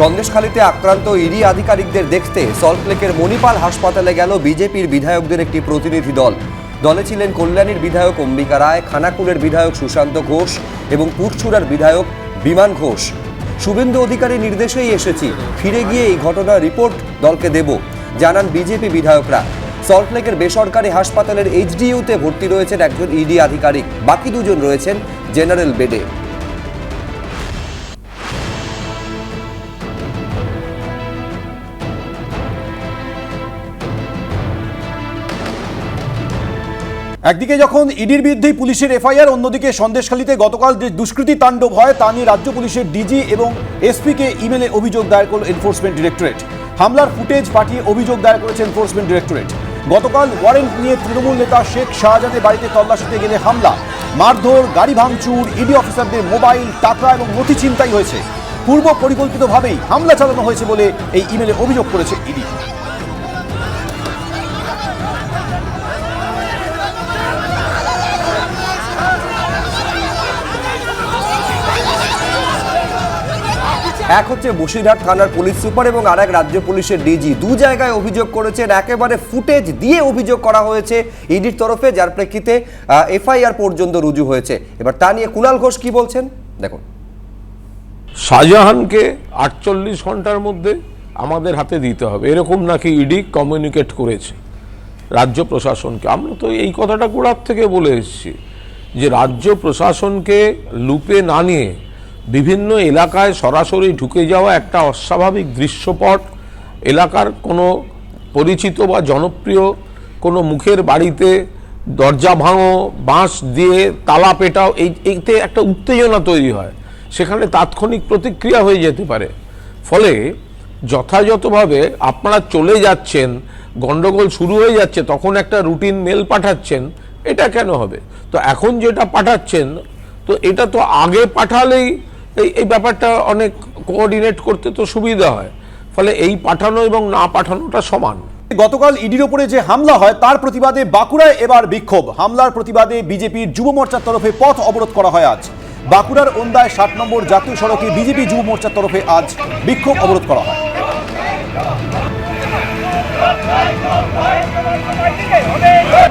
সন্দেশখালীতে আক্রান্ত ইডি আধিকারিকদের দেখতে সল্টলেকের মণিপাল হাসপাতালে গেল বিজেপির বিধায়কদের একটি প্রতিনিধি দল। দলে ছিলেন কল্যাণীর বিধায়ক অম্বিকা রায়, খানাকুলের বিধায়ক সুশান্ত ঘোষ এবং পুরছুরার বিধায়ক বিমান ঘোষ। শুভেন্দু অধিকারী নির্দেশেই এসেছি, ফিরে গিয়ে এই ঘটনার রিপোর্ট দলকে দেব, জানান বিজেপি বিধায়করা। সল্টলেকের বেসরকারি হাসপাতালের এইচডিইউতে ভর্তি রয়েছেন একজন ইডি আধিকারিক, বাকি দুজন রয়েছেন জেনারেল বেডে। একদিকে যখন ইডির বিরুদ্ধেই পুলিশের এফআইআর, অন্যদিকে সন্দেশখালীতে গতকাল যে দুষ্কৃতী তাণ্ডব হয়, তা নিয়ে রাজ্য পুলিশের ডিজি এবং এসপিকে ইমেলে অভিযোগ দায়ের করল এনফোর্সমেন্ট ডিরেক্টরেট। হামলার ফুটেজ পাঠিয়ে অভিযোগ দায়ের করেছে এনফোর্সমেন্ট ডিরেক্টরেট। গতকাল ওয়ারেন্ট নিয়ে তৃণমূল নেতা শেখ শাহজাহানের বাড়িতে তল্লাশিতে গেলে হামলা। মারধর, গাড়ি ভাঙচুর, ইডি অফিসারদের মোবাইল, টাকা এবং নথি ছিনতাই হয়েছে। পূর্ব পরিকল্পিতভাবেই হামলা চালানো হয়েছে বলে এই ইমেলে অভিযোগ করেছে ইডি। এক হচ্ছে বসিরহাট থানার পুলিশ সুপার এবং আর এক রাজ্য পুলিশের ডিজি। দু জায়গায় অভিযোগ করেছেন, একেবারে ফুটেজ দিয়ে অভিযোগ করা হয়েছে ইডির তরফে, যার প্রেক্ষিতে এফআইআর পর্যন্ত রুজু হয়েছে। এবার তা নিয়ে কুণাল ঘোষ কি বলছেন? দেখুন। শাহজাহানকে আটচল্লিশ ঘণ্টার মধ্যে আমাদের হাতে দিতে হবে। এরকম নাকি ইডি কমিউনিকেট করেছে রাজ্য প্রশাসনকে। আমরা তো এই কথাটা গোড়ার থেকে বলে এসেছি যে রাজ্য প্রশাসনকে লুপে না নিয়ে বিভিন্ন এলাকায় সরাসরি ঢুকে যাওয়া একটা অস্বাভাবিক দৃশ্যপট। এলাকার কোনো পরিচিত বা জনপ্রিয় কোনো মুখের বাড়িতে দরজা ভাঙো, বাঁশ দিয়ে তালা পেটাও, এই এতে একটা উত্তেজনা তৈরি হয়। সেখানে তাৎক্ষণিক প্রতিক্রিয়া হয়ে যেতে পারে। ফলে যথাযথভাবে আপনারা চলে যাচ্ছেন, গন্ডগোল শুরু হয়ে যাচ্ছে, তখন একটা রুটিন মেল পাঠাচ্ছেন, এটা কেন হবে? তো এখন যেটা পাঠাচ্ছেন, তো এটা তো আগে পাঠালেই এই এই ব্যাপারটা অনেক কোঅর্ডিনেট করতে তো সুবিধা হয় ফলে এই পাঠানো এবং না পাঠানোটা সমান গতকাল ইডির ওপরে যে হামলা হয় তার প্রতিবাদে বাঁকুড়ায় এবার বিক্ষোভ হামলার প্রতিবাদে বিজেপির যুব মোর্চার তরফে পথ অবরোধ করা হয় আজ বাঁকুড়ার ওন্দায় ষাট নম্বর জাতীয় সড়কে বিজেপি যুব মোর্চার তরফে আজ বিক্ষোভ অবরোধ করা হয় Hey!